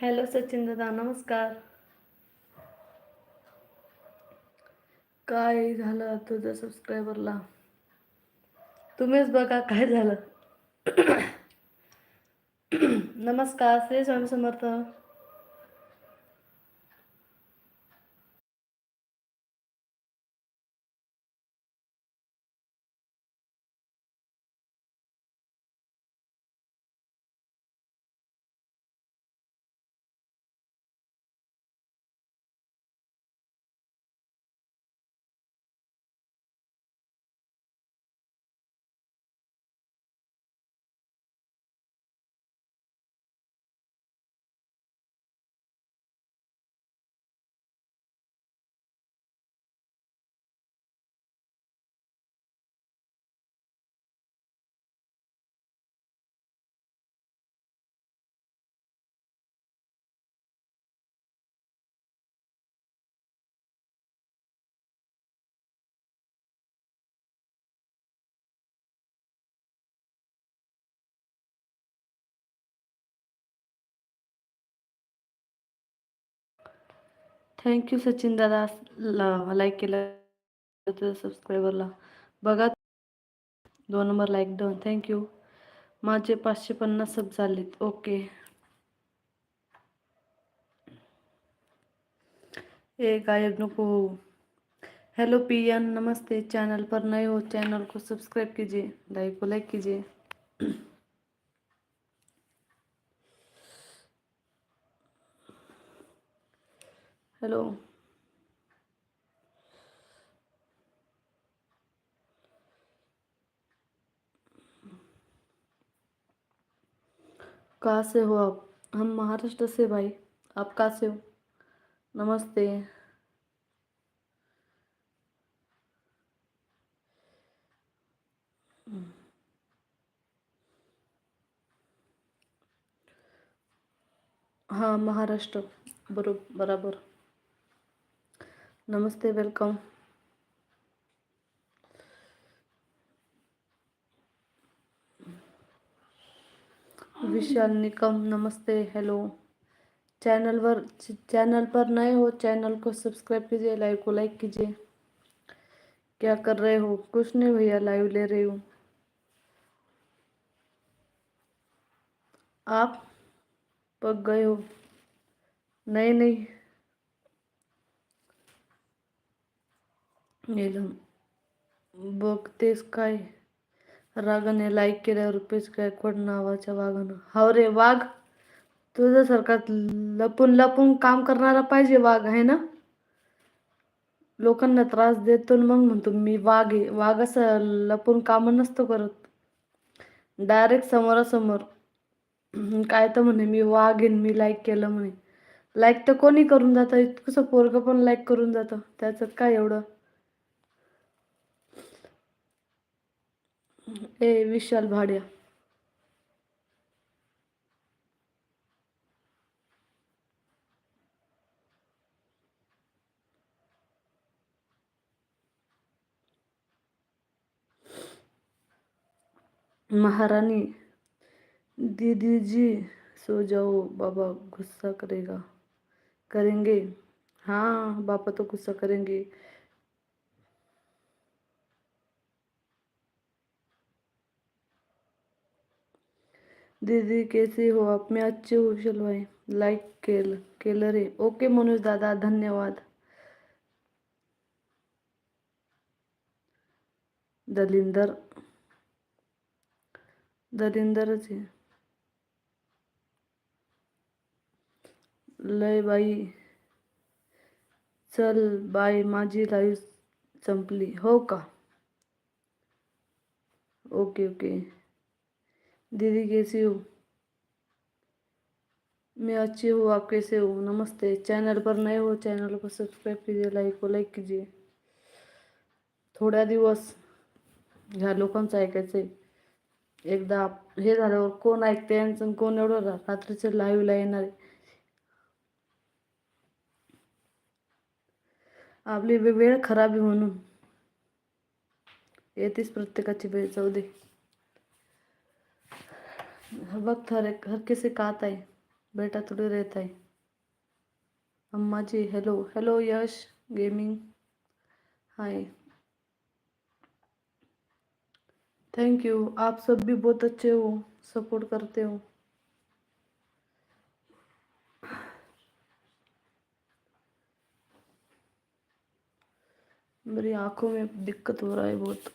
Hello Sachin दादा नमस्कार. काय झालं तुझ्या सबस्क्रायबरला तुम्हीच बघा काय झालं. नमस्कार श्री स्वामी समर्थ. थँक्यू सचिन दादा. लाईक केलं तुझ्या सबस्क्रायबरला बघा. दोन नंबर लाईक दोन थँक्यू माझे पाचशे पन्नास सब झालेत. ओके ए गायब नको. हेलो पियन नमस्ते. चैनल पर नए हो चैनल को सब्सक्राइब कीजिए. लाइक को लाइक कीजिए. हेलो। कहाँ से हो आप? हम महाराष्ट्र से भाई। आप कहाँ से हो? नमस्ते। हाँ महाराष्ट्र। बरो बराबर। नमस्ते वेलकम विशाल निकम नमस्ते हेलो चैनल पर चैनल पर नए हो चैनल को सब्सक्राइब कीजिए लाइव को लाइक कीजिए। क्या कर रहे हो? कुछ नहीं भैया लाइव ले रही हूँ। आप पक गए हो? नहीं नहीं। नीलम बघतेस काय? रागाने लाईक केल्यावर रुपेश गायकवाड नावाच्या वाघानं. हाव रे वाघ! तुझ्यासारखा लपून लपून काम करणारा पाहिजे वाघ आहे ना? लोकांना त्रास देतो मग म्हणतो मी वाघ आहे. वाघ असं लपून काम नसतो करत. डायरेक्ट समोरासमोर. काय तर म्हणे मी वाघ घेईन मी लाईक केलं म्हणे. लाईक तर कोणी करून जातं इतकंसं पोरगं पण लाईक करून जातं. त्याचं काय एवढं? विशाल भाड़िया। महारानी दीदी जी सो जाओ, बाबा गुस्सा करेगा। करेंगे? हाँ बापा तो गुस्सा करेंगे। दीदी, कैसे हो? आप मैं अच्छी हूँ विशाल भाई लाईक केलं केलं रे ओके मनोज दादा, धन्यवाद। दलिंदर। दलिंदरच आहे। लय बाई। चल बाय, माझी लाईव्ह संपली. हो का? ओके ओके दीदी कैसी हो मैं अच्छी हूँ आप कैसे हो। नमस्ते। चैनल पर नए हो चैनल को सब्सक्राइब कीजिए लाईक को लाईक कीजिए। थोड्या दिवस ह्या लोकांचं ऐकायचं आहे एकदा आप- हे झाल्यावर कोण ऐकते यांचं कोण एवढं रा- रात्रीचं लाईव्हला येणार आहे? आपली वेळ खराब आहे म्हणून. येतेच प्रत्येकाची वेळ जाऊ दे. वक्त हर एक, हर किसी का आता है। बेटा थोड़ी रहता है। अम्मा जी hello hello Yash gaming hi thank you आप सब भी बहुत अच्छे हो सपोर्ट करते हो। मेरी आँखों में दिक्कत हो रहा है बहुत।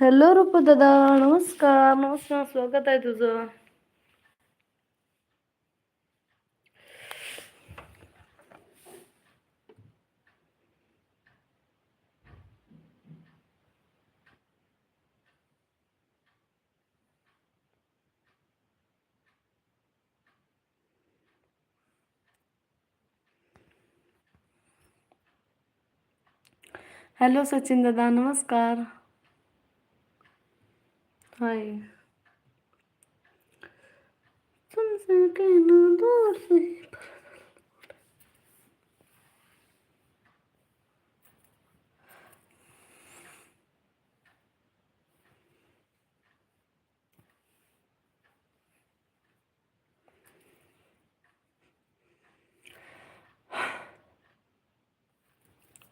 हॅलो रूप दादा नमस्कार नमस्कार स्वागत आहे तुझं हॅलो सचिन दादा नमस्कार हाय तुमसे कहना दूर से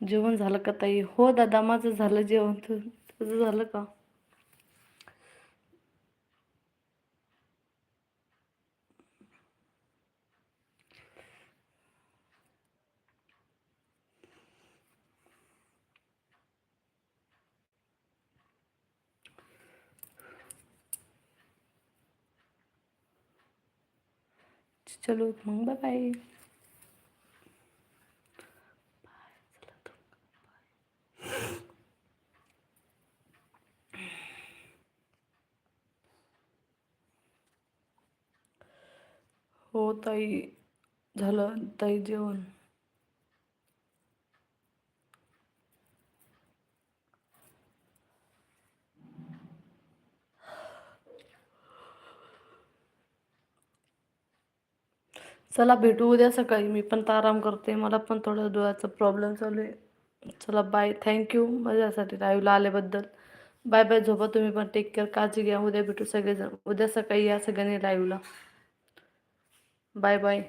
जेवण झालं का ताई? हो दादा, माझं झालं जेवण. तुझं झालं का? चलो मग बाय बाय हो ताई. झालं ताई जेवण. चला भेटू उद्या सकाळी. मी पण तर आराम करते. मला पण थोडं डोळ्याचा प्रॉब्लेम चालू आहे. चला बाय थँक्यू माझ्यासाठी लाईव्हला आल्याबद्दल. बाय बाय झोपा तुम्ही पण. टेक केअर काळजी घ्या. उद्या भेटू सगळेजण. उद्या सकाळी या सगळ्यांनी लाईव्हला बाय बाय